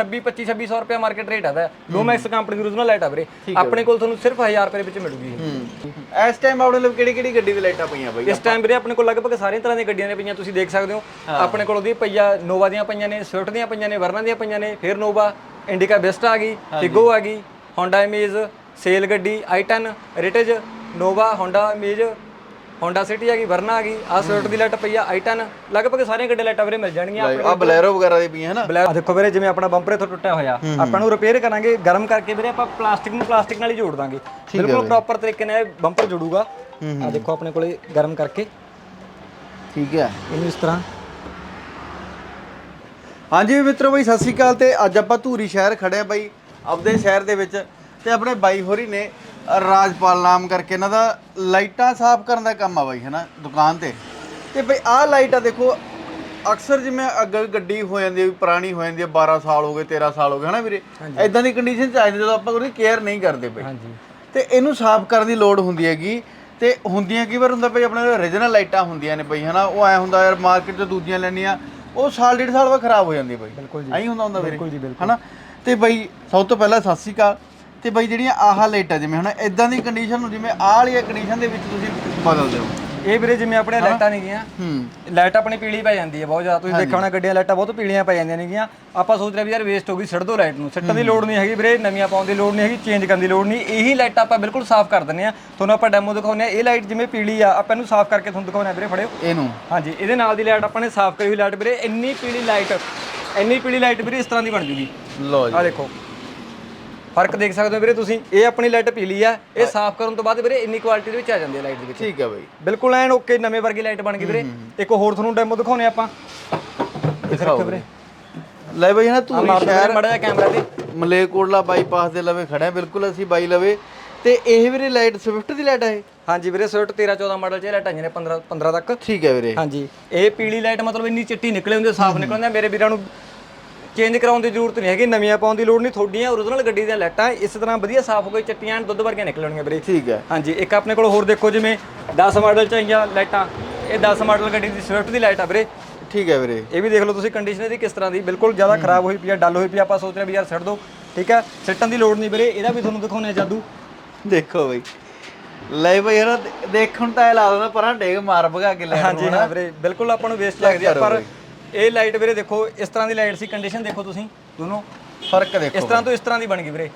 26 25 2600 ਰੁਪਏ market rate ਆਦਾ ਲੋਮੈਕਸ company ਦੀ origignal ਲਾਈਟ ਆ ਵੀਰੇ। ਆਪਣੇ ਕੋਲ ਤੁਹਾਨੂੰ ਸਿਰਫ 1000 ਰੁਪਏ ਵਿੱਚ ਮਿਲੂਗੀ। ਹੂੰ। ਇਸ ਟਾਈਮ ਆਪਣੇ ਲਈ ਕਿਹੜੀ ਕਿਹੜੀ ਗੱਡੀ ਦੀ ਲਾਈਟਾਂ ਪਈਆਂ ਬਾਈ? ਇਸ ਟਾਈਮ ਵੀਰੇ ਆਪਣੇ ਕੋਲ ਲਗਭਗ ਸਾਰੀਆਂ ਤਰ੍ਹਾਂ ਦੀਆਂ ਗੱਡੀਆਂ ਨੇ ਪਈਆਂ ਤੁਸੀਂ ਦੇਖ ਸਕਦੇ ਹੋ। ਆਪਣੇ ਕੋਲ ਉਹਦੀ ਪਈਆ ਨੋਵਾ ਦੀਆਂ ਪਈਆਂ ਨੇ ਸਵਿਫਟ ਦੀਆਂ ਪਈਆਂ ਨੇ ਵਰਨਾ ਦੀਆਂ ਪਈਆਂ ਨੇ ਫਿਰ ਨੋਵਾ ਇੰਡੀਕਾ ਬਿਸਟ ਆ ਗਈ ਫਿਗੋ ਆ ਗਈ ਹੋਂਡਾ ਇਮੇਜ ਸੇਲ ਗੱਡੀ i10 Ritz Nova Honda Amaze Honda City ਆ ਗਈ ਵਰਨਾ ਆ ਗਈ ਆ ਸਵਿਫਟ ਦੀ ਲਾਈਟ ਪਈ ਆ i10 ਲਗਭਗ ਸਾਰੀਆਂ ਗੱਡੀਆਂ ਲਾਈਟਾਂ ਵੀਰੇ ਮਿਲ ਜਾਣਗੀਆਂ ਆ ਬਲੈਰੋ ਵਗੈਰਾ ਦੀ ਪਈਆਂ ਹਨਾ ਬਲੈਕ ਦੇਖੋ ਵੀਰੇ ਜਿਵੇਂ ਆਪਣਾ ਬੰਪਰ ਇਥੋਂ ਟੁੱਟਿਆ ਹੋਇਆ ਆਪਾਂ ਨੂੰ ਰਿਪੇਅਰ ਕਰਾਂਗੇ ਗਰਮ ਕਰਕੇ ਵੀਰੇ ਆਪਾਂ ਪਲਾਸਟਿਕ ਨੂੰ ਪਲਾਸਟਿਕ ਨਾਲ ਹੀ ਜੋੜ ਦਾਂਗੇ। ਬਿਲਕੁਲ ਪ੍ਰੋਪਰ ਤਰੀਕੇ ਨਾਲ ਬੰਪਰ ਜੁੜੂਗਾ। ਆ ਦੇਖੋ ਆਪਣੇ ਕੋਲੇ ਗਰਮ ਕਰਕੇ। ਠੀਕ ਹੈ। ਇਹਨੂੰ ਇਸ ਤਰ੍ਹਾਂ। ਹਾਂਜੀ ਮਿੱਤਰੋ ਬਾਈ ਸਤਿ ਸ਼੍ਰੀ ਅਕਾਲ ਤੇ ਅੱਜ ਆਪਾਂ ਧੂਰੀ ਸ਼ਹਿਰ ਖੜੇ ਆ ਬਾਈ ਆਪਦੇ ਸ਼ਹਿਰ ਦੇ ਵਿੱਚ ਤੇ ਆਪਣੇ ਬਾਈ ਹੋਰੀ ਨੇ ਰਾਜਪਾਲ ਨਾਮ ਕਰਕੇ ਇਹਨਾਂ ਦਾ ਲਾਈਟਾਂ ਸਾਫ਼ ਕਰਨ ਦਾ ਕੰਮ ਆ ਬਾਈ ਹੈਨਾ ਦੁਕਾਨ ਤੇ। ਤੇ ਬਾਈ ਆਹ ਲਾਈਟ ਆ ਦੇਖੋ ਅਕਸਰ ਜਿਵੇਂ ਅੱਗੇ ਗੱਡੀ ਹੋ ਜਾਂਦੀ ਹੈ ਵੀ ਪੁਰਾਣੀ ਹੋ ਜਾਂਦੀ ਹੈ 12 ਸਾਲ ਹੋ ਗਏ 13 ਸਾਲ ਹੋ ਗਏ ਹਨਾ ਵੀਰੇ? ਐਦਾਂ ਦੀ ਕੰਡੀਸ਼ਨ ਚ ਆ ਜਾਂਦੀ ਜਦੋਂ ਆਪਾਂ ਉਹਦੀ ਕੇਅਰ ਨਹੀਂ ਕਰਦੇ ਬਈ। ਹਾਂਜੀ। ਤੇ ਇਹਨੂੰ ਸਾਫ਼ ਕਰਨ ਦੀ ਲੋੜ ਹੁੰਦੀ ਹੈਗੀ ਤੇ ਹੁੰਦੀਆਂ ਕਈ ਵਾਰ ਹੁੰਦਾ ਭਈ ਆਪਣੇ origignal ਲਾਈਟਾਂ ਹੁੰਦੀਆਂ ਨੇ ਬਈ ਹਨਾ ਉਹ ਐ ਹੁੰਦਾ ਯਾਰ ਮਾਰਕੀਟ ਤੋਂ ਦੂਜੀਆਂ ਲੈਣੀਆਂ ਉਹ ਸਾਲ ਡੇਢ ਸਾਲ ਬਾਅਦ ਖਰਾਬ ਹੋ ਜਾਂਦੀ ਬਈ। ਬਿਲਕੁਲ ਜੀ। ਐਂ ਹੁੰਦਾ ਹੁੰਦਾ ਵੀਰੇ। ਹਨਾ? ਤੇ ਬਈ ਸਭ ਤੋਂ ਪਹਿਲਾਂ ਸਤਿ ਸ਼੍ਰੀ ਅਕਾਲ। ਤੇ ਬਈ ਜਿਹੜੀਆਂ ਆਹ ਲਾਈਟਾਂ ਜਿਵੇਂ ਹੁਣ ਇਦਾਂ ਦੀ ਕੰਡੀਸ਼ਨ ਨੂੰ ਜਿਵੇਂ ਆਹ ਵਾਲੀ ਕੰਡੀਸ਼ਨ ਦੇ ਵਿੱਚ ਤੁਸੀਂ ਬਦਲਦੇ ਹੋ। ਇਹ ਵੀਰੇ ਜਿਵੇਂ ਆਪਣੇ ਲਾਈਟਾਂ ਨਹੀਂ ਗੀਆਂ ਹੂੰ। ਲਾਈਟ ਆਪਣੀ ਪੀਲੀ ਪੈ ਜਾਂਦੀ ਹੈ ਬਹੁਤ ਜ਼ਿਆਦਾ। ਤੁਸੀਂ ਦੇਖਿਆ ਹੋਣਾ ਗੱਡੀਆਂ ਲਾਈਟਾਂ ਬਹੁਤ ਪੀਲੀਆਂ ਪੈ ਜਾਂਦੀਆਂ ਨੇਗੀਆਂ। ਆਪਾਂ ਸੋਚ ਰਹੇ ਵੀ ਯਾਰ ਵੇਸਟ ਹੋ ਗਈ ਛੱਡ ਦੋ ਲਾਈਟ ਨੂੰ। ਸਿੱਟਣ ਦੀ ਲੋੜ ਨਹੀਂ ਹੈਗੀ ਵੀਰੇ ਨਵੀਆਂ ਪਾਉਣ ਦੀ ਲੋੜ ਨਹੀਂ ਹੈਗੀ ਚੇਂਜ ਕਰਨ ਦੀ ਲੋੜ ਨਹੀਂ। ਇਹੀ ਲਾਈਟ ਆਪਾਂ ਬਿਲਕੁਲ ਸਾਫ਼ ਕਰ ਦਿੰਦੇ ਆ ਤੁਹਾਨੂੰ ਆਪਾਂ ਡੈਮੋ ਦਿਖਾਉਂਦੇ ਆ ਇਹ ਲਾਈਟ ਜਿਵੇਂ ਪੀਲੀ ਆ ਆਪਾਂ ਇਹਨੂੰ ਸਾਫ਼ ਕਰਕੇ ਤੁਹਾਨੂੰ ਦਿਖਾਉਂਦੇ ਆ ਵੀਰੇ ਫੜਿਓ। ਇਹਨੂੰ। ਹਾਂਜੀ ਇਹਦੇ ਨਾਲ ਦੀ ਲਾਈਟ ਆਪਾਂ ਨੇ ਸਾਫ਼ ਕਰੀ ਹੋਈ ਲਾਈਟ ਵੀਰੇ। ਇੰਨੀ ਪੀਲੀ ਲਾਈਟ ਇੰਨੀ ਪੀਲੀ ਲਾਈਟ ਵੀਰੇ ਇਸ ਤਰ੍ਹਾਂ ਦੀ ਬਣ ਜੂਗੀ। ਲਓ ਜੀ। ਆ ਦੇਖੋ। ਫ਼ਰਕ ਦੇਖ ਸਕਦੇ ਹੋ ਵੀਰੇ ਤੁਸੀਂ ਇਹ ਆਪਣੀ ਲਾਈਟ ਪੀਲੀ ਆ ਇਹ ਸਾਫ਼ ਕਰਨ ਤੋਂ ਬਾਅਦ ਵੀਰੇ ਇੰਨੀ ਕੁਆਲਿਟੀ ਦੇ ਵਿੱਚ ਆ ਜਾਂਦੀ ਹੈ ਲਾਈਟ ਦੇ ਵਿੱਚ। ਠੀਕ ਹੈ ਬਈ। ਬਿਲਕੁਲ ਐਨ ਓਕੇ ਨਵੇਂ ਵਰਗੀ ਲਾਈਟ ਬਣ ਗਈ ਵੀਰੇ। ਇੱਕ ਹੋਰ ਤੁਹਾਨੂੰ ਡੈਮੋ ਦਿਖਾਉਨੇ ਆਪਾਂ। ਇੱਥੇ ਰੱਖੋ ਵੀਰੇ। ਲੈ ਬਈ ਧੂਰੀ ਮਾਰ ਸ਼ਹਿਰ ਮੜਾ ਕੈਮਰਾ ਤੇ। ਮਲੇਕੋਟਲਾ ਬਾਈਪਾਸ ਦੇ ਲਵੇ ਖੜੇ ਆ ਬਿਲਕੁਲ ਅਸੀਂ ਬਾਈ ਲਵੇ। ਤੇ ਇਹ ਵੀਰੇ ਲਾਈਟ ਸਵਿਫਟ ਦੀ ਲਾਈਟ ਹੈ ਹਾਂਜੀ ਵੀਰੇ ਸਵਿਫਟ 13 14 ਮਾਡਲ ਚ ਇਹ ਲਾਈਟਾਂ ਨੇ 15 15 ਤੱਕ। ਠੀਕ ਹੈ ਵੀਰੇ। ਹਾਂਜੀ ਇਹ ਪੀਲੀ ਲਾਈਟ ਮਤਲਬ ਇੰਨੀ ਚਿੱਟੀ ਨਿਕਲੇ ਹੁੰਦੇ ਸਾਫ਼ ਨਿਕਲ ਹੁੰਦੇ ਆ। ਮੇਰੇ ਵੀਰਾਂ ਨੂੰ ਚੇਂਜ ਕਰਾਉਣ ਦੀ ਜ਼ਰੂਰਤ ਨਹੀਂ ਹੈਗੀ ਨਵੀਆਂ ਪਾਉਣ ਦੀ ਲੋੜ ਨਹੀਂ ਤੁਹਾਡੀਆਂ origignal ਗੱਡੀ ਦੀਆਂ ਲਾਈਟਾਂ ਇਸ ਤਰ੍ਹਾਂ ਵਧੀਆ ਸਾਫ਼ ਹੋ ਕੇ ਚਿੱਟੀਆਂ ਦੁੱਧ ਵਰਗੀਆਂ ਨਿਕਲਣਗੀਆਂ ਵੀਰੇ ਠੀਕ ਹੈ। ਹਾਂਜੀ ਇੱਕ ਆਪਣੇ ਕੋਲ ਹੋਰ ਦੇਖੋ ਜਿਵੇਂ 10 ਮਾਡਲ ਚ ਆਈਆਂ ਲਾਈਟਾਂ ਇਹ 10 ਮਾਡਲ ਗੱਡੀ ਦੀ ਸਵਿਫਟ ਦੀ ਲਾਈਟ ਆ ਵੀਰੇ। ਠੀਕ ਹੈ ਵੀਰੇ। ਇਹ ਵੀ ਦੇਖ ਲਓ ਤੁਸੀਂ ਕੰਡੀਸ਼ਨ ਇਹਦੀ ਕਿਸ ਤਰ੍ਹਾਂ ਦੀ ਬਿਲਕੁਲ ਜ਼ਿਆਦਾ ਖਰਾਬ ਹੋਈ ਪਈ ਆ ਡਲ ਹੋਈ ਪਈ ਆਪਾਂ ਸੋਚ ਰਹੇ ਵੀ ਯਾਰ ਛੱਡ ਦੋ ਠੀਕ ਹੈ? ਸਿੱਟਣ ਦੀ ਲੋੜ ਨਹੀਂ ਵੀਰੇ ਇਹਦਾ ਵੀ ਤੁਹਾਨੂੰ ਦਿਖਾਉਣੇ ਜਾਦੂ। ਦੇਖੋ ਬਈ। ਲੈ ਬਈ ਹਨਾ ਦੇਖਣ ਤਾਂ ਇਹ ਲਾ ਦਿੰਦਾ ਪਰਾਂ ਡੇਗ ਮਾਰ ਭਗਾ ਕੇ ਲੈ ਹਾਂਜੀ ਹਾਂ ਵੀਰੇ ਬਿਲਕੁਲ ਆਪਾਂ ਨੂੰ ਵੇਸਟ ਲੱਗਦੀ ਆ ਪਰ ਇਹ ਲਾਈਟ ਵੀਰੇ ਦੇਖੋ ਇਸ ਤਰ੍ਹਾਂ ਦੀ ਲਾਈਟ ਸੀ ਕੰਡੀਸ਼ਨ ਦੇਖੋ ਤੁਸੀਂ ਦੋਨੋਂ। ਫ਼ਰਕ ਦੇਖੋ ਇਸ ਤਰ੍ਹਾਂ ਤੋਂ ਇਸ ਤਰ੍ਹਾਂ ਦੀ ਬਣ ਗਈ ਵੀਰੇ।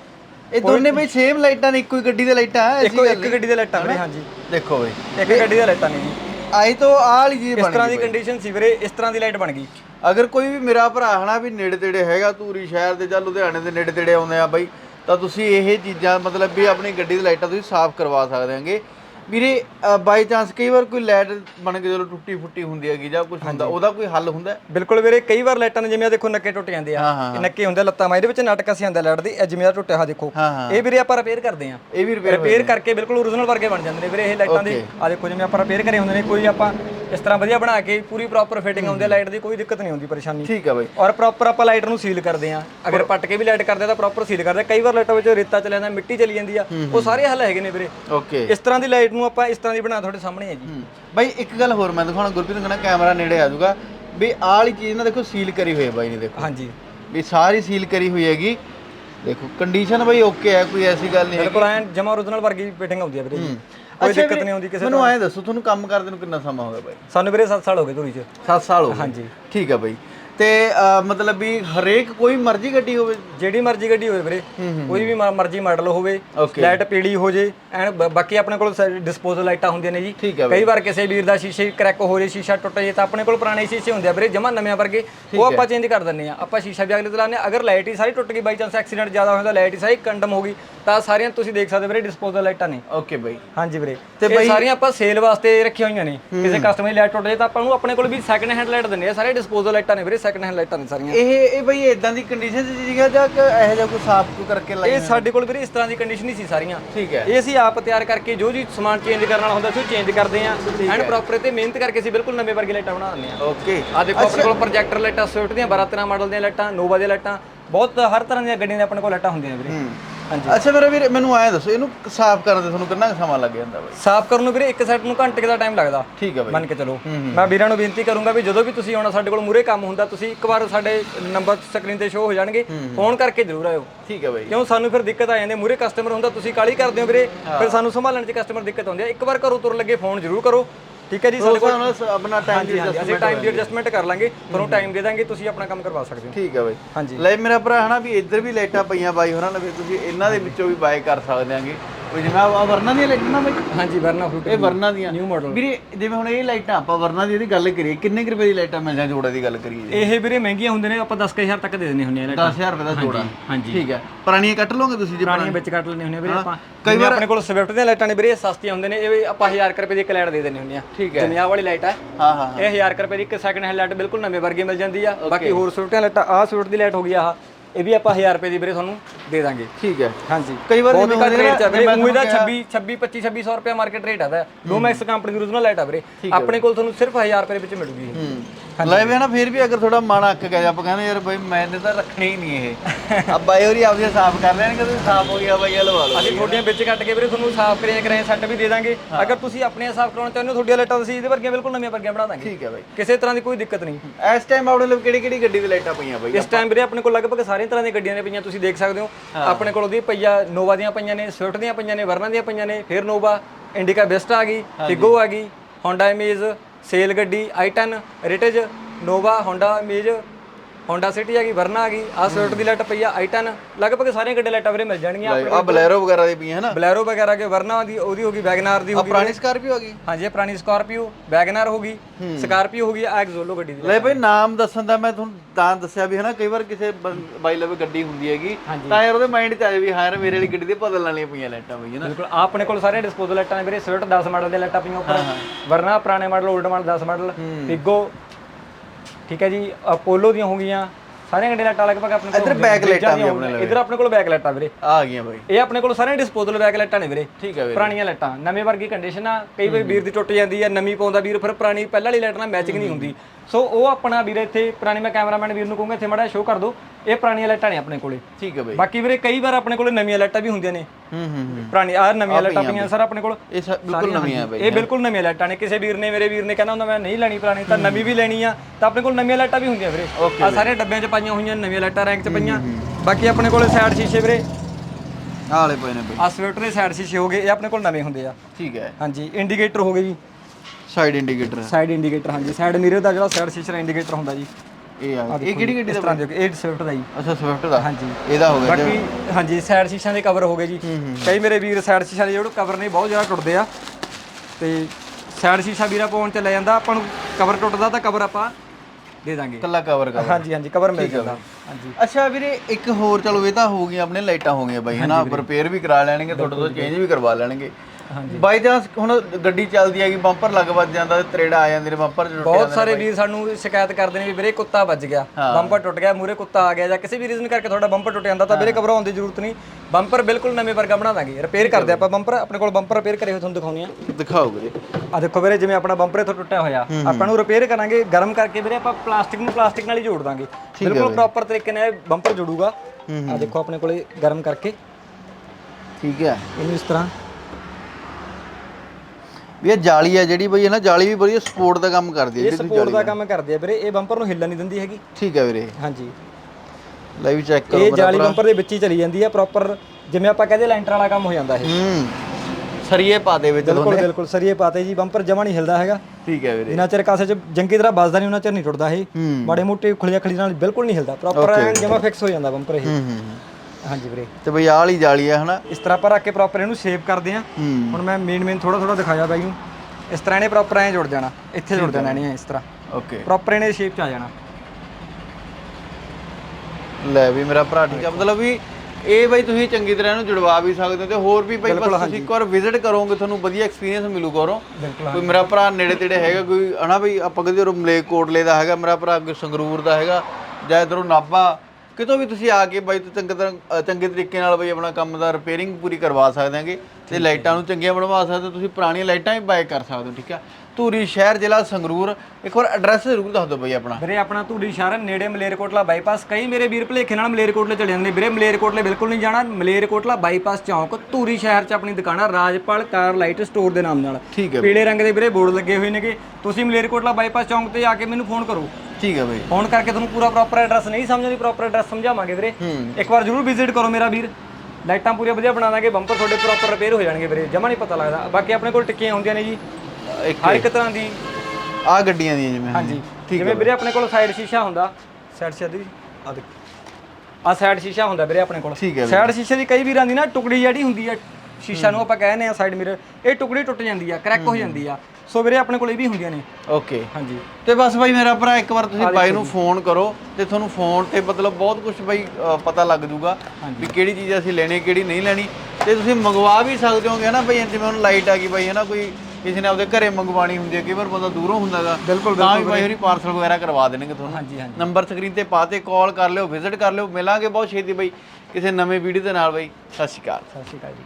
ਇਹ ਦੋਨੇ ਬਈ ਸੇਮ ਲਾਈਟਾਂ ਨੇ ਇੱਕੋ ਹੀ ਗੱਡੀ ਦੇ ਲਾਈਟਾਂ ਐ ਇੱਕੋ ਇੱਕ ਗੱਡੀ ਦੇ ਲਾਈਟਾਂ ਵੀਰੇ ਹਾਂਜੀ। ਦੇਖੋ ਬਈ। ਇੱਕ ਗੱਡੀ ਦੇ ਲਾਈਟਾਂ ਨੇ ਜੀ। ਆਈ ਤੋਂ ਆਹ ਚੀਜ਼ ਇਸ ਬਣ ਤਰ੍ਹਾਂ ਦੀ ਕੰਡੀਸ਼ਨ ਸੀ ਵੀਰੇ ਇਸ ਤਰ੍ਹਾਂ ਦੀ ਲਾਈਟ ਬਣ ਗਈ। ਅਗਰ ਕੋਈ ਵੀ ਮੇਰਾ ਭਰਾ ਹਨਾ ਵੀ ਨੇੜੇ ਤੇੜੇ ਹੈਗਾ ਧੂਰੀ ਸ਼ਹਿਰ ਦੇ ਜਾਂ ਲੁਧਿਆਣੇ ਦੇ ਨੇੜੇ ਤੇੜੇ ਆਉਂਦੇ ਆ ਬਈ ਤਾਂ ਤੁਸੀਂ ਇਹ ਚੀਜ਼ਾਂ ਮਤਲਬ ਵੀ ਆਪਣੀ ਗੱਡੀ ਦੀ ਲਾਈਟਾਂ ਤੁਸੀਂ ਸਾਫ਼ ਕਰਵਾ ਸਕਦੇ ਆਂਗੇ। ਵੀਰੇ ਬਾਈ ਚਾਂਸ ਕਈ ਵਾਰ ਕੋਈ ਲਾਈਟ ਬਣ ਕੇ ਜਦੋਂ ਟੁੱਟੀ ਫੁੱਟੀ ਹੁੰਦੀ ਹੈਗੀ ਜਾਂ ਕੁਝ ਹੁੰਦਾ ਉਹਦਾ ਕੋਈ ਹੱਲ ਹੁੰਦਾ? ਬਿਲਕੁਲ ਵੀਰੇ ਕਈ ਵਾਰ ਲਾਈਟਾਂ ਨੇ ਜਿਵੇਂ ਆ ਦੇਖੋ ਨੱਕੇ ਟੁੱਟ ਜਾਂਦੇ ਆ ਇਹ ਨੱਕੇ ਹੁੰਦੇ ਆ, ਲੱਤਾਂ ਮਾਂ ਇਹਦੇ ਵਿੱਚ ਨਟ ਕਸੀ ਜਾਂਦਾ ਲਾਈਟ ਦੀ ਇਹ ਜਿਵੇਂ ਆ ਟੁੱਟਿਆ ਹੋਇਆ ਦੇਖੋ। ਇਹ ਵੀਰੇ ਆਪਾਂ ਰਿਪੇਅਰ ਕਰਦੇ ਆ। ਇਹ ਵੀ ਰਿਪੇਅਰ ਰਿਪੇਅਰ ਕਰਕੇ ਬਿਲਕੁਲ origignal ਵਰਗੇ ਬਣ ਜਾਂਦੇ ਨੇ ਵੀਰੇ ਇਹ ਲਾਈਟਾਂ ਦੇ। ਆ ਦੇਖੋ ਜਿਵੇਂ ਆਪਾਂ ਰਿਪੇਅਰ ਕਰੇ ਹੁੰਦੇ ਨੇ ਕੋਈ ਆਪਾਂ ਇਸ ਤਰ੍ਹਾਂ ਵਧੀਆ ਬਣਾ ਕੇ ਪੂਰੀ ਪ੍ਰੋਪਰ ਫਿਟਿੰਗ ਆਉਂਦੀ ਹੈ। ਲਾਈਟ ਦੀ ਕੋਈ ਦਿੱਕਤ ਨਹੀਂ ਆਉਂਦੀ ਪਰੇਸ਼ਾਨੀ। ਠੀਕ ਹੈ ਬਈ। ਔਰ ਪ੍ਰੋਪਰ ਆਪਾਂ ਲਾਈਟ ਨੂੰ ਸੀਲ ਕਰਦੇ ਆ। ਅਗਰ ਪੱਟ ਕੇ ਵੀ ਲਾਈਟ ਕਰਦੇ ਆ ਤਾਂ ਪ੍ਰੋਪਰ ਸੀਲ ਕਰਦੇ ਆ। ਕਈ ਵਾਰ ਲਾਈਟਾਂ ਵਿੱਚ ਰੇਤਾ ਚਲੇ ਜਾਂਦਾ ਮਿੱਟੀ ਚਲੀ ਜਾਂਦੀ ਆ। ਉਹ ਸਾਰੇ ਹੱਲ ਹੈਗੇ ਨੇ ਵੀਰੇ। ਓਕੇ। ਇਸ ਤਰ੍ਹਾਂ ਦੀ ਲਾਈਟ ਨੂੰ ਆਪਾਂ ਇਸ ਤਰ੍ਹਾਂ ਦੀ ਬਣਾ ਤੁਹਾਡੇ ਸਾਹਮਣੇ ਹੈ ਜੀ। ਬਾਈ ਇੱਕ ਗੱਲ ਹੋਰ ਮੈਂ ਦਿਖਾਉਣਾ ਗੁਰਪ੍ਰੀਤ ਨੂੰ ਕਹਿੰਦਾ ਕੈਮਰਾ ਨੇੜੇ ਆ ਜਾਊਗਾ। ਵੀ ਆਹ ਵਾਲੀ ਚੀਜ਼ ਨਾ ਦੇਖੋ ਸੀਲ ਕਰੀ ਹੋਈ ਹੈ ਬਾਈ ਨੇ ਦੇਖੋ। ਹਾਂਜੀ। ਵੀ ਸਾਰੀ ਸੀਲ ਕਰੀ ਹੋਈ ਹੈਗੀ। ਦੇਖੋ ਕੰਡੀਸ਼ਨ ਬਾਈ ਓਕੇ ਹੈ ਕੋਈ ਐਸੀ ਗੱਲ ਨਹੀਂ ਹੈ ਬਿਲਕੁਲ ਐਨ ਜਮਾ origignal ਵਰਗੀ ਫਿਟਿੰਗ ਆਉਂਦੀ ਹੈ ਵੀਰੇ ਜੀ। ਕੋਈ ਦਿੱਕਤ ਨਹੀਂ ਆਉਂਦੀ ਕਿਸੇ ਮੈਨੂੰ ਐਂ ਦੱਸੋ ਤੁਹਾਨੂੰ ਕੰਮ ਕਰਦੇ ਨੂੰ ਕਿੰਨਾ ਸਮਾਂ ਹੋ ਗਿਆ ਬਾਈ? ਸਾਨੂੰ ਵੀਰੇ 7 ਸਾਲ ਹੋ ਗਏ ਧੂਰੀ 'ਚ। 7 ਸਾਲ ਹੋ ਗਏ? ਹਾਂਜੀ। ਠੀਕ ਹੈ ਬਾਈ। ਤੇ ਮਤਲਬ ਵੀ ਹਰੇਕ ਕੋਈ ਮਰਜ਼ੀ ਗੱਡੀ ਹੋਵੇ? ਜਿਹੜੀ ਮਰਜ਼ੀ ਗੱਡੀ ਹੋਵੇ ਵੀਰੇ ਕੋਈ ਵੀ ਮਰਜ਼ੀ ਮਾਡਲ ਹੋਵੇ. ਲਾਈਟ ਪੀਲੀ ਹੋ ਜੇ ਐਨ ਬਾਕੀ ਆਪਣੇ ਕੋਲ ਡਿਸਪੋਜ਼ਲ ਲਾਈਟਾਂ ਹੁੰਦੀਆਂ ਨੇ ਜੀ। ਕਈ ਵਾਰ ਕਿਸੇ ਵੀਰ ਦਾ ਸ਼ੀਸ਼ੇ ਕਰੈਕ ਹੋ ਜੇ ਸ਼ੀਸ਼ਾ ਟੁੱਟ ਜੇ ਤਾਂ ਆਪਣੇ ਕੋਲ ਪੁਰਾਣੇ ਸ਼ੀਸ਼ੇ ਹੁੰਦੇ ਆ ਵੀਰੇ ਜਮਾ ਨਵੇਂ ਵਰਗੇ ਉਹ ਆਪਾਂ ਚੇਂਜ ਕਰ ਦਿੰਨੇ ਆ ਆਪਾਂ ਸ਼ੀਸ਼ਾ ਵੀ ਅਗਲੇ ਤੇ ਆ ਅਗਰ ਲਾਈਟ ਹੀ ਸਾਰੀ ਟੁੱਟ ਗਈ ਬਾਈ ਚਾਂਸ ਐਕਸੀਡੈਂਟ ਜ਼ਿਆਦਾ ਹੋ ਜਾਂਦਾ ਲਾਈਟ ਹੀ ਸਾਰੀ ਕੰਡਮ ਹੋ ਗਈ ਤਾਂ ਸਾਰੀਆਂ ਤੁਸੀਂ ਦੇਖ ਸਕਦੇ ਵੀਰੇ ਡਿਸਪੋਜ਼ਲ ਲਾਈਟਾਂ ਨੇ। ਓਕੇ ਬਾਈ। ਹਾਂਜੀ ਵੀਰੇ। ਤੇ ਤੇ ਸਾਰੀਆਂ ਆਪਾਂ ਸੇਲ ਵਾਸਤੇ ਰੱਖੀਆਂ ਹੋਈਆਂ ਨੇ। ਕਿਸੇ ਕਸਟਮਰ ਦੀ ਲਾਈਟ ਟੁੱਟ ਜੇ ਤਾਂ ਆਪਾਂ ਨੂੰ ਆਪਣੇ ਕੋਲ ਵੀ ਸੈਕੰਡ ਹੈਂਡ ਲਾਈਟ ਦਿੰਦੇ ਆ। ਸਾਰੇ ਡਿਸਪੋਜ਼ਲ ਲਾਈਟਾਂ ਨੇ ਵੀਰੇ ਸੈਕੰਡ ਹੈਂਡ ਲਾਈਟਾਂ ਨੇ ਸਾਰੀਆਂ। ਇਹ ਇਹ ਬਈ ਇਦਾਂ ਦੀ ਕੰਡੀਸ਼ਨ ਚ ਜੀਗਾ ਜਾਂ ਕਿ ਇਹੋ ਜਿਹਾ ਕੋਈ ਸਾਫ਼ ਕੋਈ ਕਰਕੇ ਲਾਈ ਇਹ ਸਾਡੇ ਕੋਲ ਵੀਰੇ ਇਸ ਤਰ੍ਹਾਂ ਦੀ ਕੰਡੀਸ਼ਨ ਹੀ ਸੀ ਸਾਰੀਆਂ। ਠੀਕ ਹੈ। ਇਹ ਅਸੀਂ ਆਪ ਤਿਆਰ ਕਰਕੇ ਜੋ ਜੀ ਸਮਾਨ ਚੇਂਜ ਕਰਨ ਵਾਲਾ ਹੁੰਦਾ ਸੀ ਉਹ ਚੇਂਜ ਕਰਦੇ ਆ ਐਂਡ ਪ੍ਰੋਪਰ ਤੇ ਮਿਹਨਤ ਕਰਕੇ ਅਸੀਂ ਬਿਲਕੁਲ ਨਵੇਂ ਵਰਗੇ ਲਾਈਟਾਂ ਬਣਾ ਦਿੰਦੇ ਆ ਓਕੇ ਆ ਦੇਖੋ ਆਪਣੇ ਕੋਲ ਪ੍ਰੋਜੈਕਟਰ ਲਾਈਟਾਂ ਸਵਿਫਟ ਦੀਆਂ 12 13 ਮਾਡਲ ਦੀਆਂ ਲਾਈਟਾਂ ਨੋਵਾ ਦੀਆਂ ਲਾਈਟਾਂ ਬਹੁਤ ਹਰ ਤਰ੍ਹਾਂ ਦੀਆਂ ਗੱਡੀਆਂ ਦੇ ਆਪਣੇ ਕੋਲ ਲਾਈਟਾਂ ਹੁੰਦੀਆਂ ਵੀਰੇ। ਅੱਛਾ ਮੇਰਾ ਵੀਰ ਮੈਨੂੰ ਐਂ ਦੱਸੋ ਇਹਨੂੰ ਸਾਫ਼ ਕਰਨ ਤੇ ਤੁਹਾਨੂੰ ਕਿੰਨਾ ਕੁ ਸਮਾਂ ਲੱਗ ਜਾਂਦਾ ਬਾਈ? ਸਾਫ਼ ਕਰਨ ਨੂੰ ਵੀਰੇ ਇੱਕ ਸੈੱਟ ਨੂੰ ਘੰਟੇ ਦਾ ਟਾਈਮ ਲੱਗਦਾ। ਠੀਕ ਹੈ ਬਾਈ। ਮੰਨ ਕੇ ਚਲੋ। ਮੈਂ ਵੀਰਾਂ ਨੂੰ ਬੇਨਤੀ ਕਰੂੰਗਾ ਵੀ ਜਦੋਂ ਵੀ ਤੁਸੀਂ ਆਉਣਾ ਸਾਡੇ ਕੋਲ ਮੂਰੇ ਕੰਮ ਹੁੰਦਾ ਤੁਸੀਂ ਇੱਕ ਵਾਰ ਸਾਡੇ ਨੰਬਰ ਸਕਰੀਨ ਤੇ ਸ਼ੋ ਹੋ ਜਾਣਗੇ। ਫੋਨ ਕਰਕੇ ਜ਼ਰੂਰ ਆਇਓ। ਠੀਕ ਹੈ ਬਾਈ। ਕਿਉਂ ਸਾਨੂੰ ਫਿਰ ਦਿੱਕਤ ਆ ਜਾਂਦੀ ਮੂਰੇ ਕਸਟਮਰ ਹੁੰਦਾ ਤੁਸੀਂ ਕਾਲੀ ਕਰਦੇ ਹੋ ਵੀਰੇ? ਫਿਰ ਸਾਨੂੰ ਸੰਭਾਲਣ 'ਚ ਕਸਟਮਰ ਦਿੱਕਤ ਆਉਂਦੀ ਹੈ ਇੱਕ ਵਾਰ ਘਰੋਂ ਤੁਰ ਲੱਗੇ ਫੋਨ ਜ਼ਰੂਰ ਕਰੋ। ਠੀਕ ਹੈ ਜੀ ਸਾਡੇ ਕੋਲ ਆਪਣਾ ਟਾਈਮ ਹਾਂਜੀ ਅਸੀਂ ਟਾਈਮ ਦੀ ਐਡਜਸਟਮੈਂਟ ਕਰ ਲਾਂਗੇ। ਤੁਹਾਨੂੰ ਟਾਈਮ ਦੇ ਦਾਂਗੇ ਤੁਸੀਂ ਆਪਣਾ ਕੰਮ ਕਰਵਾ ਸਕਦੇ ਹੋ। ਠੀਕ ਹੈ ਬਾਈ। ਹਾਂਜੀ। ਲੈ ਮੇਰਾ ਭਰਾ ਹਨਾ ਵੀ ਇੱਧਰ ਵੀ ਲਾਈਟਾਂ ਪਈਆਂ ਬਾਈ ਹੋਰਾਂ ਨੇ ਫਿਰ ਤੁਸੀਂ ਇਹਨਾਂ ਦੇ ਵਿੱਚੋਂ ਵੀ ਬਾਏ ਕਰ ਸਕਦੇ ਆਂਗੇ। ਕੋਈ ਜਿਵੇਂ ਆ ਵਰਨਾ ਦੀਆਂ ਲਾਈਟਾਂ ਨਾ ਬਾਈ। ਹਾਂਜੀ ਵਰਨਾ ਫਰੂਟ ਇਹ ਵਰਨਾ ਦੀਆਂ। ਨਿਊ ਮਾਡਲ ਵੀਰੇ ਜਿਵੇਂ ਹੁਣ ਇਹ ਲਾਈਟਾਂ ਆਪਾਂ ਵਰਨਾ ਦੀ ਇਹਦੀ ਗੱਲ ਕਰੀਏ ਕਿੰਨੇ ਕੁ ਰੁਪਏ ਦੀ ਲਾਈਟਾਂ ਮਿਲ ਜਾਂ ਜੋੜੇ ਦੀ ਗੱਲ ਕਰੀਏ ਜੀ? ਇਹ ਵੀਰੇ ਮਹਿੰਗੀਆਂ ਹੁੰਦੇ ਨੇ ਆਪਾਂ 10000 ਤੱਕ ਦੇ ਦਿੰਦੇ ਹੁੰਦੇ ਆ ਲਾਈਟਾਂ। 10000 ਰੁਪਏ ਦਾ ਜੋੜਾ। ਹਾਂਜੀ। ਠੀਕ ਹੈ। ਪੁਰਾਣੀਆਂ ਕੱਟ ਲਓਗੇ ਤੁਸੀਂ ਜੀ ਪੁਰਾਣੀਆਂ ਵਿੱਚ ਕੱਟ ਲੈਂਦੇ ਹੁੰਦੇ ਆ ਵੀਰੇ ਆਪਾਂ। ਕਈ ਕਈ ਆਪਣੇ ਕੋਲ ਸਵਿਫਟ ਦੀਆਂ ਲਾਈਟਾਂ ਨੇ ਵੀਰੇ ਇਹ ਸਸਤੀਆਂ ਹੁੰਦੇ ਨੇ ਇਹ ਵੀ ਆਪਾਂ 1000 ਕੁ ਰੁਪਏ ਦੀ ਇੱਕ ਲਾਈਟ ਦੇ ਦਿੰਦੇ ਹੁੰਦੇ ਆ। ਠੀਕ ਹੈ। ਜਿਵੇਂ ਆਹ ਵਾਲੀ ਲਾਈਟ ਹੈ ਹਾਂ ਹਾਂ। ਇਹ 1000 ਕੁ ਰੁਪਏ ਦੀ ਇੱਕ ਸੈਕਿੰਡ ਹੈਂਡ ਲਾਈਟ ਬਿਲਕੁਲ ਨਵੇਂ ਵਰਗੀ ਮਿਲ ਜਾਂਦੀ ਆ। ਬਾਕੀ ਹੋਰ ਸਵਿਫਟ ਦੀਆਂ ਲਾਈਟਾਂ ਆਹ ਸਵਿਫਟ ਦੀ ਲਾਈਟ ਹੋ ਗਈ ਆਹ। ਇਹ ਵੀ ਆਪਾਂ 1000 ਰੁਪਏ ਦੀ ਵੀਰੇ ਤੁਹਾਨੂੰ ਦੇ ਦਾਂਗੇ। ਠੀਕ ਹੈ। ਹਾਂਜੀ। ਕਈ ਵਾਰ ਬਹੁਤ ਘੱਟ ਰੇਟ ਚ ਆ ਨਾ, ਵੀਰੇ। ਮੈਂ ਉਹੀ ਦਾ ਤੁਹਾਨੂੰ 26 26 25 2600 ਰੁਪਏ ਮਾਰਕੀਟ ਰੇਟ ਆਦਾ ਲੋਮੈਕਸ ਕੰਪਨੀ ਦੀ origignal ਲਾਈਟ ਆ ਵੀਰੇ। ਆਪਣੇ ਕੋਲ ਤੁਹਾਨੂੰ ਸਿਰਫ 1000 ਰੁਪਏ ਵਿੱਚ ਮਿਲੂਗੀ। ਇਹ। ਹੂੰ ਲੈ ਵੀ ਨਾ ਫਿਰ ਵੀ ਅਗਰ ਥੋੜਾ ਮਨ ਅੱਕ ਗਿਆ ਆਪਾਂ ਕਹਿੰਦੇ ਯਾਰ ਬਾਈ ਮੈਨੇ ਤਾਂ ਰੱਖਣੀ ਹੀ ਨਹੀਂ ਇਹ। ਆ ਬਾਈ ਹੋਰੀ ਆਪਦੇ ਸਾਫ਼ ਕਰ ਲੈਣਗੇ ਤੁਸੀਂ ਸਾਫ਼ ਹੋ ਗਿਆ ਬਾਈ ਇਹ ਲਵਾ ਲਓ। ਅਸੀਂ ਤੁਹਾਡੀਆਂ ਵਿੱਚ ਕੱਟ ਕੇ ਵੀਰੇ ਤੁਹਾਨੂੰ ਸਾਫ਼ ਕਰਿਆ ਕਰਾਏ ਸੈੱਟ ਵੀ ਦੇ ਦਾਂਗੇ। ਅਗਰ ਤੁਸੀਂ ਆਪਣੇ ਸਾਫ਼ ਕਰਾਉਣਾ ਚਾਹੁੰਦੇ ਹੋ ਤੁਹਾਡੀਆਂ ਲਾਈਟਾਂ ਅਸੀਂ ਇਹਦੇ ਵਰਗੀਆਂ ਬਿਲਕੁਲ ਨਵੀਆਂ ਵਰਗੀਆਂ ਬਣਾ ਦਾਂਗੇ। ਠੀਕ ਹੈ ਬਾਈ। ਕਿਸੇ ਤਰ੍ਹਾਂ ਦੀ ਕੋਈ ਦਿੱਕਤ ਨਹੀਂ। ਇਸ ਟਾਈਮ ਆਪਣੇ ਲਈ ਕਿਹੜੀ ਕਿਹੜੀ ਗੱਡੀ ਦੀ ਲਾਈਟਾਂ ਪਈਆਂ ਬਾਈ? ਇਸ ਟਾਈਮ ਵੀਰੇ ਆਪਣੇ ਕੋਲ ਲਗਭਗ ਸਾਰੀਆਂ ਤਰ੍ਹਾਂ ਦੀਆਂ ਗੱਡੀਆਂ ਨੇ ਪਈਆਂ ਤੁਸੀਂ ਦੇਖ ਸਕਦੇ ਹੋ। ਆਪਣੇ ਕੋਲ ਉਹਦੀ ਪਈਆ ਨੋਵਾ ਦੀਆਂ ਪਈਆਂ ਨੇ ਸਵਿਫਟ ਦੀਆਂ ਪਈਆਂ ਨੇ ਵਰਨਾ ਦੀਆਂ ਪਈਆਂ ਨੇ ਫਿਰ ਨੋਵਾ ਇੰਡੀਕਾ ਵਿਸਟਾ ਆ ਗਈ ਫਿਗੋ ਆ ਗਈ ਹੋਂਡਾ ਇਮੇਜ ਸੇਲ ਗੱਡੀ i10 Ritz Nova Honda Amaze Honda City ਆ ਗਈ ਵਰਨਾ ਆ ਗਈ ਆ ਸਵਿਫਟ ਦੀ ਲਾਈਟ ਪਈ ਆ i10 ਲਗਭਗ ਸਾਰੀਆਂ ਗੱਡੀਆਂ ਲਾਈਟਾਂ ਵੀਰੇ ਮਿਲ ਜਾਣਗੀਆਂ ਆ ਬਲੈਰੋ ਵਗੈਰਾ ਦੀ ਪਈਆਂ ਹੈ ਨਾ? ਬਲੈਰੋ ਵਗੈਰਾ ਕੇ ਵਰਨਾ ਦੀ ਉਹਦੀ ਹੋ ਗਈ ਵੈਗਨਾਰ ਦੀ ਹੋ ਗਈ ਪੁਰਾਣੀ ਸਕਾਰਪੀਓ ਆ ਗਈ? ਹਾਂਜੀ ਇਹ ਪੁਰਾਣੀ ਸਕਾਰਪੀਓ ਵੈਗਨਾਰ ਹੋ ਗਈ ਸਕਾਰਪੀਓ ਹੋ ਗਈ ਐਗਜ਼ੋਲੋ ਗੱਡੀ ਦੀ ਲੈ ਭਾਈ ਨਾਮ ਦੱਸਣ ਦਾ ਮੈਂ ਤੁਹਾਨੂੰ ਤਾਂ ਦੱਸਿਆ ਵੀ ਹਨਾ ਕਈ ਵਾਰ ਕਿਸੇ ਬੰ- ਬਾਈ ਲਵੇ ਗੱਡੀ ਹੁੰਦੀ ਹੈਗੀ ਤਾਂ ਯਾਰ ਉਹਦੇ ਮਾਈਂਡ 'ਚ ਆ ਵੀ ਹਾਂ ਯਾਰ ਮੇਰੇ ਵਾਲੀ ਗੱਡੀ ਦੇ ਬਦਲਣ ਵਾਲੀਆਂ ਪਈਆਂ ਲਾਈਟਾਂ ਬਈ ਹਨਾ ਬਿਲਕੁਲ ਆਹ ਆਪਣੇ ਕੋਲ ਸਾਰੇ ਡਿਸਪੋਜ਼ਲ ਲਾਈਟਾਂ ਨੇ ਵੀਰੇ ਸਵਿਫਟ 10 ਮਾਡਲ ਦੇ ਲਾਈਟਾਂ ਪਈਆਂ ਉੱਪਰ ਵਰਨਾ ਪੁਰਾਣੇ model old model 10 model Figo ਠੀਕ ਹੈ ਜੀ ਅਪੋਲੋ ਦੀਆਂ ਹੋ ਗਈਆਂ ਸਾਰੀਆਂ ਗੱਡੀਆਂ ਲਾਈਟਾਂ ਲਗਭਗ ਆਪਣੇ ਕੋਲ ਇੱਧਰ back ਲਾਈਟਾਂ ਵੀ ਆਪਣੇ ਆਪਣੇ ਇੱਧਰ ਆਪਣੇ ਕੋਲ ਬੈਕ ਲਾਈਟਾਂ ਵੀਰੇ। ਆ ਗਈਆਂ ਬਾਈ। ਇਹ ਆਪਣੇ ਕੋਲ ਸਾਰੇ ਡਿਸਪੋਜ਼ਲ ਬੈਕ ਲਾਈਟਾਂ ਨੇ ਵੀਰੇ। ਠੀਕ ਹੈ ਵੀਰੇ। ਪੁਰਾਣੀਆਂ ਲਾਈਟਾਂ ਨਵੇਂ ਵਰਗੀ ਕੰਡੀਸ਼ਨ ਆ। ਕਈ ਵਾਰੀ ਵੀਰ ਦੀ ਟੁੱਟ ਜਾਂਦੀ ਆ ਨਵੀਂ ਪਾਉਂਦਾ ਵੀਰ ਫਿਰ ਪੁਰਾਣੀ ਪਹਿਲਾਂ ਵਾਲੀ ਲਾਈਟ ਨਾਲ ਮੈਚਿੰਗ ਨਹੀਂ ਹੁੰਦੀ। ਸੋ ਉਹ ਆਪਣਾ ਵੀਰੇ ਇੱਥੇ ਪੁਰਾਣੀ ਮੈਂ ਕੈਮਰਾਮੈਨ ਵੀਰ ਨੂੰ ਕਹੂੰਗਾ ਇੱਥੇ ਮੜਾ ਸ਼ੋਅ ਕਰ ਦਿਓ। ਇਹ ਪੁਰਾਣੀਆਂ ਲਾਈਟਾਂ ਨੇ ਆਪਣੇ ਕੋਲੇ। ਠੀਕ ਹੈ ਬਾਈ। ਬਾਕੀ ਵੀਰੇ ਕਈ ਵਾਰ ਆਪਣੇ ਕੋਲੇ ਨਵੀਆਂ ਲਾਈਟਾਂ ਵੀ ਹੁੰਦੀਆਂ ਨੇ। ਹੂੰ ਹੂੰ ਹੂੰ। ਪੁਰਾਣੀ ਆ ਨਵੀਆਂ ਲਾਈਟਾਂ ਪਈਆਂ ਸਰ ਆਪਣੇ ਕੋਲ। ਇਹ ਬਿਲਕੁਲ ਨਵੀਆਂ ਆ ਬਾਈ ਇਹ ਬਿਲਕੁਲ ਨਵੀਆਂ ਲਾਈਟਾਂ ਨੇ। ਕਿਸੇ ਵੀਰ ਨੇ ਮੇਰੇ ਵੀਰ ਨੇ ਕਹਿੰਦਾ ਹੁੰਦਾ ਮੈਂ ਨਹੀਂ ਲੈਣੀ ਪੁਰਾਣੀ ਤਾਂ ਨਵੀਂ ਵੀ ਲੈਣੀ ਆ। ਤਾਂ ਆਪਣੇ ਕੋਲ ਨਵੀਆਂ ਲਾਈਟਾਂ ਵੀ ਹੁੰਦੀਆਂ ਵੀਰੇ। ਆ ਸਾਰੇ ਡੱਬਿਆਂ 'ਚ ਪਾਈਆਂ ਹੋਈਆਂ ਨਵੀਆਂ ਲਾਈਟਾਂ ਰੈਂਕ 'ਚ ਪਈਆਂ। ਬਾਕੀ ਆਪਣੇ ਕੋਲ ਸਾਈਡ ਸ਼ੀਸ਼ੇ ਵੀਰੇ। ਆਹ ਵਾਲੇ ਪਏ ਨੇ ਬਾਈ। ਆ ਸਵਿਫਟ ਦੇ ਸਾਈਡ ਸ਼ੀਸ਼ੇ ਹੋ ਗਏ। ਇਹ ਆਪਣੇ ਕੋਲ ਨਵੇਂ ਹੁੰਦੇ ਆ। ਠੀਕ ਹੈ। ਹਾਂਜੀ ਇੰਡੀਕੇਟਰ ਹੋ ਗਏ ਜੀ। ਸਾਈਡ ਇੰਡੀਕੇਟਰ ਸਾਈਡ ਇੰਡੀਕੇਟਰ ਹਾਂਜੀ। ਸਾਈਡ ਮਿਰਰ ਦਾ ਜਿਹੜਾ ਸਾਈਡ ਸ਼ੀਸ਼ੇ ਦਾ ਇੰਡੀਕੇਟਰ ਹੁੰਦਾ ਜੀ। ਇਹ ਆ। ਇਹ ਕਿਹੜੀ ਗੱਡੀ ਦਾ ਤਰ੍ਹਾਂ ਦੇ ਇਹ ਸਵਿਫਟ ਦਾ ਜੀ। ਅੱਛਾ ਸਵਿਫਟ ਦਾ। ਹਾਂਜੀ। ਇਹਦਾ ਹੋ ਗਿਆ ਬਾਕੀ ਹਾਂਜੀ ਸਾਈਡ ਸ਼ੀਸ਼ਿਆਂ ਦੇ ਕਵਰ ਹੋ ਗਏ ਜੀ। ਕਈ ਮੇਰੇ ਵੀਰ ਸਾਈਡ ਸ਼ੀਸ਼ਿਆਂ ਦੇ ਜਿਹੜੇ ਕਵਰ ਨੇ ਬਹੁਤ ਜ਼ਿਆਦਾ ਟੁੱਟਦੇ ਆ। ਤੇ ਸਾਈਡ ਸ਼ੀਸ਼ਾ ਵੀਰਾ ਪਾਉਣ ਤੇ ਲੈ ਜਾਂਦਾ ਆਪਾਂ ਨੂੰ ਕਵਰ ਟੁੱਟਦਾ ਤਾਂ ਕਵਰ ਆਪਾਂ ਦੇ ਦਾਂਗੇ। ਕੱਲਾ ਕਵਰ ਕਰ। ਹਾਂਜੀ ਹਾਂਜੀ ਕਵਰ ਮਿਲ ਜਾਂਦਾ। ਹਾਂਜੀ। ਅੱਛਾ ਵੀਰੇ ਇੱਕ ਹੋਰ ਚਲੋ ਇਹ ਤਾਂ ਹੋ ਗਈਆਂ ਆਪਣੇ ਲਾਈਟਾਂ ਹੋ ਗਈਆਂ ਬਾਈ ਹਨਾ? ਰਿਪੇਅਰ ਵੀ ਕਰਾ ਲੈਣਗੇ ਤੁਹਾਡੇ ਤੋਂ ਚੇਂਜ ਵੀ ਕਰਵਾ ਲੈਣਗੇ। ਬਾਈ ਚਾਂਸ ਹੁਣ ਗੱਡੀ ਚੱਲਦੀ ਹੈਗੀ ਬੰਪਰ ਲੱਗ ਵੱਜ ਜਾਂਦਾ ਤੇ ਤਰੇੜਾ ਆ ਜਾਂਦੇ ਨੇ ਬੰਪਰ ਟੁੱਟ ਬਹੁਤ ਸਾਰੇ ਵੀਰ ਸਾਨੂੰ ਸ਼ਿਕਾਇਤ ਕਰਦੇ ਨੇ ਵੀ ਵੀਰੇ ਕੁੱਤਾ ਵੱਜ ਗਿਆ ਬੰਪਰ ਟੁੱਟ ਗਿਆ ਮੂਰੇ ਕੁੱਤਾ ਆ ਗਿਆ ਜਾਂ ਕਿਸੇ ਵੀ ਰੀਜ਼ਨ ਕਰਕੇ ਤੁਹਾਡਾ ਬੰਪਰ ਟੁੱਟ ਜਾਂਦਾ ਤਾਂ ਵੀਰੇ ਘਬਰਾਉਣ ਦੀ ਜ਼ਰੂਰਤ ਨਹੀਂ। ਬੰਪਰ ਬਿਲਕੁਲ ਨਵੇਂ ਵਰਗਾ ਬਣਾ ਦਾਂਗੇ। ਰਿਪੇਅਰ ਕਰਦੇ ਆਪਾਂ ਬੰਪਰ ਆਪਣੇ ਕੋਲ ਬੰਪਰ ਰਿਪੇਅਰ ਕਰੇ ਹੋਏ ਤੁਹਾਨੂੰ ਦਿਖਾਉਣੀ ਆ ਦਿਖਾਓ ਵੀਰੇ। ਆ ਦੇਖੋ ਵੀਰੇ ਜਿਵੇਂ ਆਪਣਾ ਬੰਪਰ ਇੱਥੋਂ ਟੁੱਟਿਆ ਹੋਇਆ ਆਪਾਂ ਨੂੰ ਰਿਪੇਅਰ ਕਰਾਂਗੇ ਗਰਮ ਕਰਕੇ ਵੀਰੇ ਆਪਾਂ ਪਲਾਸਟਿਕ ਨੂੰ ਪਲਾਸਟਿਕ ਨਾਲ ਹੀ ਜੋੜ ਦਾਂਗੇ। ਬਿਲਕੁਲ ਪ੍ਰੋਪਰ ਤਰੀਕੇ ਨਾਲ ਬੰਪਰ ਜੁੜੂਗਾ। ਆ ਦੇਖੋ ਆਪਣੇ ਕੋਲੇ ਗਰਮ ਕਰਕੇ। ਠੀਕ ਹੈ। ਇਹਨੂੰ ਇਸ ਤਰ੍ਹਾਂ ਵੀ ਇਹ ਜਾਲੀ ਹੈ ਜਿਹੜੀ ਬਈ ਹੈ ਨਾ ਜਾਲੀ ਵੀ ਵਧੀਆ ਸਪੋਰਟ ਦਾ ਕੰਮ ਕਰਦੀ ਹੈ ਇਹ ਜਿਹੜੀ ਸਪੋਰਟ ਦਾ ਕੰਮ ਕਰਦੇ ਆ ਵੀਰੇ ਇਹ ਬੰਪਰ ਨੂੰ ਹਿੱਲਣ ਨਹੀਂ ਦਿੰਦੀ ਹੈਗੀ। ਠੀਕ ਹੈ ਵੀਰੇ। ਹਾਂਜੀ। ਲੈ ਵੀ ਚੈੱਕ ਕਰੋ ਇਹ ਜਾਲੀ ਬੰਪਰ ਦੇ ਵਿੱਚ ਹੀ ਚਲੀ ਜਾਂਦੀ ਆ ਪ੍ਰੋਪਰ ਜਿਵੇਂ ਆਪਾਂ ਕਹਿੰਦੇ ਲੈਂਟਰ ਵਾਲਾ ਕੰਮ ਹੋ ਜਾਂਦਾ ਇਹ। ਹੂੰ। ਸਰੀਏ ਪਾ ਦੇ ਵਿੱਚ ਬਿਲਕੁਲ ਬਿਲਕੁਲ ਸਰੀਏ ਪਾਤੇ ਜੀ ਬੰਪਰ ਜਮਾ ਨਹੀਂ ਹਿਲਦਾ ਹੈਗਾ। ਠੀਕ ਹੈ ਵੀਰੇ। ਜਿੰਨਾ ਚਿਰ ਕਾਸੇ ਚ ਜੰਗੀ ਤਰ੍ਹਾਂ ਵੱਜਦਾ ਨਹੀਂ ਉਹਨਾਂ ਚਿਰ ਨਹੀਂ ਟੁੱਟਦਾ ਇਹ। ਹੂੰ। ਮਾੜੇ ਮੋਟੇ ਖੁਲੀਆਂ ਖਲੀ ਨਾਲ ਬਿਲਕੁਲ ਨਹੀਂ ਹਿਲਦਾ। ਪ੍ਰੋਪਰ ਐਨ ਜਮਾ ਫਿਕਸ ਹੋ ਜਾਂਦਾ ਬੰਪਰ ਇਹ। ਹੂੰ ਹੂੰ। ਹਾਂਜੀ ਵੀਰੇ। ਤੇ ਬਈ ਆਹ ਵਾਲੀ ਜਾਲੀ ਹੈ ਹਨਾ? ਇਸ ਤਰ੍ਹਾਂ ਆਪਾਂ ਰੱਖ ਕੇ ਪ੍ਰੋਪਰ ਇਹਨੂੰ ਸ਼ੇਪ ਕਰਦੇ ਆ ਹੂੰ। ਹੁਣ ਮੈਂ ਮੇਨ ਮੇਨ ਥੋੜਾ ਥੋੜਾ ਦਿਖਾਇਆ ਬਾਈ ਨੂੰ। ਇਸ ਤਰ੍ਹਾਂ ਇਹਨੇ ਪ੍ਰੋਪਰ ਐ ਜੁੜ ਜਾਣਾ। ਇੱਥੇ ਜੁੜ ਜਾਣਾ ਇਹਨੇ ਇਸ ਤਰ੍ਹਾਂ। ਓਕੇ ਪ੍ਰੋਪਰ ਇਹਨੇ ਸ਼ੇਪ ਚ ਆ ਜਾਣਾ। ਲੈ ਵੀ ਮੇਰਾ ਭਰਾ ਠੀਕ ਆ। ਮਤਲਬ ਵੀ ਇਹ ਬਈ ਤੁਸੀਂ ਚੰਗੀ ਤਰ੍ਹਾਂ ਇਹਨੂੰ ਜੁੜਵਾ ਵੀ ਸਕਦੇ ਹੋ ਤੇ ਹੋਰ ਵੀ ਬਈ ਬਸ ਤੁਸੀਂ ਇੱਕ ਵਾਰ ਵਿਜ਼ਿਟ ਕਰੋਗੇ ਤੁਹਾਨੂੰ ਵਧੀਆ ਐਕਸਪੀਰੀਅੰਸ ਮਿਲੂਗਾ ਬਿਲਕੁਲ ਕੋਈ ਮੇਰਾ ਭਰਾ ਨੇੜੇ ਤੇੜੇ ਹੈਗਾ ਕੋਈ ਹਨਾ ਬਈ ਆਪਾਂ ਕਦੇ ਉਹ ਮਲੇਕ ਕੋਟਲੇ ਦਾ ਹੈਗਾ ਮੇਰਾ ਭਰਾ ਸੰਗਰੂਰ ਦਾ ਹੈਗਾ ਜਾਂ ਇਧਰੋਂ ਨਾਭਾ ਕਿਤੋਂ ਵੀ ਤੁਸੀਂ ਆ ਕੇ ਬਾਈ ਤੋਂ ਚੰਗੇ ਤਰ੍ਹਾਂ ਅ, ਚੰਗੇ ਤਰੀਕੇ ਨਾਲ ਬਾਈ ਆਪਣਾ ਕੰਮ ਦਾ ਰਿਪੇਅਰਿੰਗ ਪੂਰੀ ਕਰਵਾ ਸਕਦੇ ਹਾਂਗੇ ਤੇ ਲਾਈਟਾਂ ਨੂੰ ਚੰਗੀਆਂ ਬਣਵਾ ਸਕਦੇ ਹੋ ਤੁਸੀਂ ਪੁਰਾਣੀਆਂ ਲਾਈਟਾਂ ਵੀ ਬਾਏ ਕਰ ਸਕਦੇ ਹੋ ਠੀਕ ਆ? ਧੂਰੀ ਸ਼ਹਿਰ ਜ਼ਿਲ੍ਹਾ ਸੰਗਰੂਰ ਇੱਕ ਵਾਰ ਐਡਰੈਸ ਜ਼ਰੂਰ ਦੱਸ ਦਿਓ ਬਾਈ ਆਪਣਾ। ਵੀਰੇ ਆਪਣਾ ਧੂੜੀ ਸ਼ਹਿਰ ਨੇੜੇ ਮਲੇਰਕੋਟਲਾ ਬਾਈਪਾਸ ਕਈ ਮੇਰੇ ਵੀਰ ਭਲੇਖੇ ਨਾਲ ਮਲੇਰਕੋਟਲੇ ਚਲੇ ਜਾਂਦੇ ਨੇ। ਵੀਰੇ ਮਲੇਰਕੋਟਲੇ ਬਿਲਕੁਲ ਨਹੀਂ ਜਾਣਾ ਮਲੇਰਕੋਟਲਾ ਬਾਈਪਾਸ ਚੌਂਕ ਧੂਰੀ ਸ਼ਹਿਰ 'ਚ ਆਪਣੀ ਦੁਕਾਨ ਆ ਰਾਜਪਾਲ ਕਾਰ ਲਾਈਟ ਸਟੋਰ ਦੇ ਨਾਮ ਨਾਲ। ਠੀਕ ਹੈ ਪੀਲੇ ਰੰਗ ਦੇ ਵੀਰੇ ਬੋਰਡ ਲੱਗੇ ਹੋਏ ਨੇਗੇ। ਤੁਸੀਂ ਮਲੇਰਕੋਟਲਾ ਬਾਈਪਾਸ ਚੌਂਕ ਤੇ ਆ ਕੇ ਮੈਨੂੰ ਫੋਨ ਕਰੋ। ਠੀਕ ਹੈ ਬਾਈ। ਫੋਨ ਕਰਕੇ ਤੁਹਾਨੂੰ ਪੂਰਾ ਪ੍ਰੋਪਰ ਐਡਰੈਸ ਨਹੀਂ ਸਮਝਦੀ ਪ੍ਰੋਪਰ ਐਡਰੈਸ ਸਮਝਾਵਾਂਗੇ ਵੀਰੇ। ਇੱਕ ਵਾਰ ਜਰੂਰ ਵਿਜ਼ਿਟ ਕਰੋ ਮੇਰਾ ਵੀਰ। ਲਾਈਟਾਂ ਪੂਰੀਆਂ ਵਧੀਆ ਬਣਾ ਦਾਂਗੇ ਬੰਪਰ ਤੁਹਾਡੇ ਪ੍ਰੋਪਰ ਰਿਪੇਅਰ ਹੋ ਜਾਣਗੇ ਵੀਰੇ ਜਮਾ ਨਹੀਂ ਪਤਾ ਲੱਗਦਾ। ਬਾਕੀ ਆਪਣੇ ਕੋਲ ਟਿੱਕੀਆਂ ਹੁੰਦੀਆਂ ਨੇ ਜੀ ਇੱਕ ਹਰ ਇੱਕ ਤਰ੍ਹਾਂ ਦੀ। ਆ ਗੱਡੀਆਂ ਦੀਆਂ ਜਿਵੇਂ ਹਾਂਜੀ। ਠੀਕ ਜਿਵੇਂ ਵੀਰੇ ਆਪਣੇ ਕੋਲ ਸਾਈਡ ਸ਼ੀਸ਼ਾ ਹੁੰਦਾ। ਸਾਈਡ ਸ਼ੀਸ਼ਾ ਦੀ? ਆ ਦੇਖ। ਆ ਸਾਈਡ ਸ਼ੀਸ਼ਾ ਹੁੰਦਾ ਵੀਰੇ ਆਪਣੇ ਕੋਲ। ਠੀਕ ਹੈ ਸਾਈਡ ਸ਼ੀਸ਼ੇ ਦੀ ਕਈ ਵੀਰਾਂ ਦੀ ਨਾ ਟੁਕੜੀ ਜਿਹੜੀ ਹੁੰਦੀ ਆ ਸ਼ੀਸ਼ਾ ਨੂੰ ਆਪਾਂ ਕਹਿੰਦੇ ਆ ਸਾਈਡ ਮਿਰਰ ਇਹ ਟੁਕੜੀ ਟੁੱਟ ਜਾਂਦੀ ਆ ਕਰੈਕ ਹੋ। ਜਾਂਦੀ ਆ। ਸੋ ਵੀਰੇ ਆਪਣੇ ਕੋਲ ਇਹ ਵੀ ਹੁੰਦੀਆਂ ਨੇ। ਓਕੇ ਹਾਂਜੀ। ਤੇ ਬਸ ਬਾਈ ਮੇਰਾ ਭਰਾ ਇੱਕ ਵਾਰ ਤੁਸੀਂ ਬਾਈ ਨੂੰ ਫੋਨ ਕਰੋ ਤੇ ਤੁਹਾਨੂੰ ਫੋਨ ਤੇ ਮਤਲਬ ਬਹੁਤ ਕੁਝ ਬਾਈ ਪਤਾ ਲੱਗ ਜੂਗਾ ਵੀ ਕਿਹੜੀ ਚੀਜ਼ ਅਸੀਂ ਲੈਣੀ ਕਿਹੜੀ ਨਹੀਂ ਲੈਣੀ। ਤੇ ਤੁਸੀਂ ਮੰਗਵਾ ਵੀ ਸਕਦੇ ਹੋਗੇ ਨਾ ਬਾਈ ਜਿਵੇਂ ਹੁਣ ਲਾਈਟ ਆ ਗਈ ਬਾਈ ਹੈ ਨਾ ਕੋਈ ਕਿਸੇ ਨੇ ਆਪਦੇ ਘਰੇ ਮੰਗਵਾਣੀ ਹੁੰਦੀ ਹੈ ਕਈ ਵਾਰ ਬੰਦਾ ਦੂਰੋਂ ਹੁੰਦਾਗਾ। ਬਿਲਕੁਲ, ਤਾਂ ਵੀ ਬਾਈ ਹੋਰੀ ਪਾਰਸਲ ਵਗੈਰਾ ਕਰਵਾ ਦੇਣਗੇ ਤੁਹਾਨੂੰ। ਹਾਂਜੀ ਹਾਂਜੀ। ਨੰਬਰ ਸਕਰੀਨ ਤੇ ਪਾ ਤੇ ਕਾਲ ਕਰ ਲਿਓ ਵਿਜ਼ਿਟ ਕਰ ਲਿਓ ਮਿਲਾਂਗੇ ਬਹੁਤ ਛੇਤੀ ਬਾਈ ਕਿਸੇ ਨਵੇਂ ਵੀਡੀਓ ਦੇ ਨਾਲ ਬਾਈ। ਸਤਿ ਸ਼੍ਰੀ ਅਕਾਲ। ਸਤਿ ਸ਼੍ਰੀ ਅਕਾਲ ਜੀ।